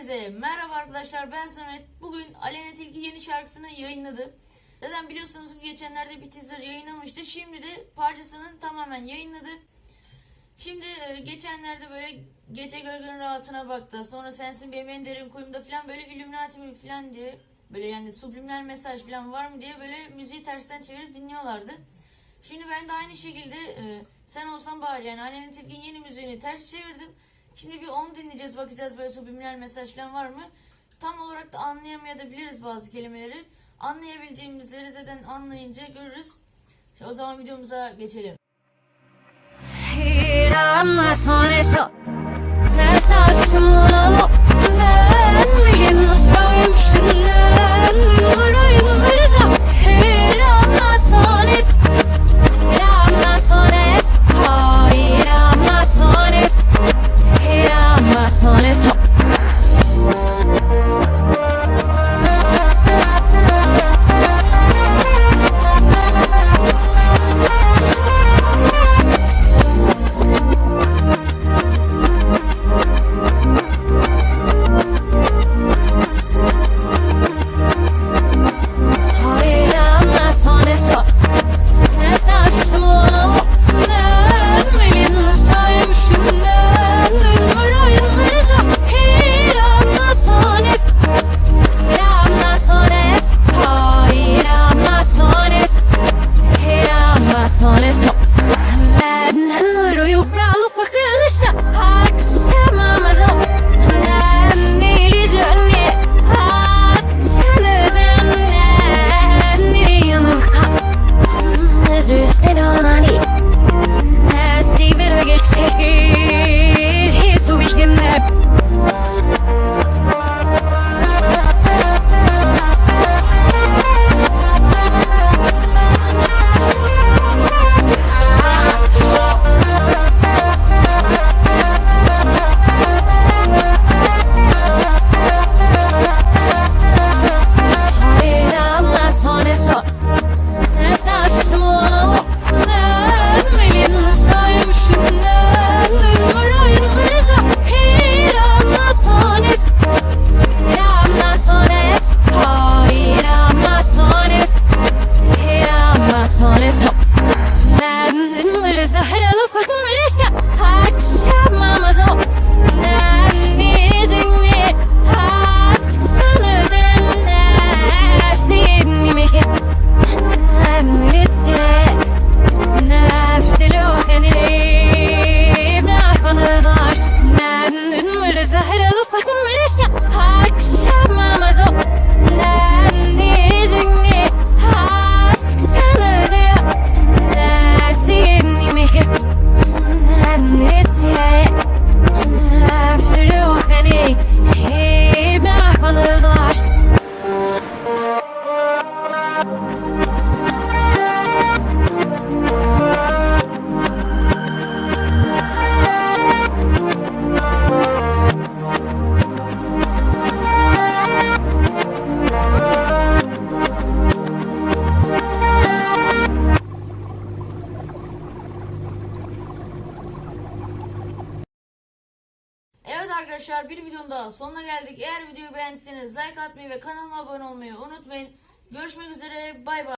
Hepinize merhaba arkadaşlar ben Samet. Bugün Aleyna Tilki yeni şarkısını yayınladı. Zaten biliyorsunuz geçenlerde bir teaser yayınlamıştı. Şimdi de parçasını tamamen yayınladı. Şimdi e, geçenlerde böyle gece gölgenin rahatına baktı. Sonra sensin benim en derin kuyumda falan böyle Illuminati mi falan diye böyle yani subliminal mesaj falan var mı diye böyle müziği tersten çevirip dinliyorlardı. Şimdi ben de aynı şekilde e, sen olsan bari yani Aleyna Tilki'nin yeni müziğini ters çevirdim. Şimdi bir onu dinleyeceğiz bakacağız böyle subliminal mesaj falan var mı? Tam olarak da anlayamayabiliriz bazı kelimeleri. Anlayabildiğimizleri zaten anlayınca görürüz. O zaman videomuza geçelim. Evet arkadaşlar bir videonun daha sonuna geldik. Eğer videoyu beğendiyseniz like atmayı ve kanalıma abone olmayı unutmayın. Görüşmek üzere bay bay.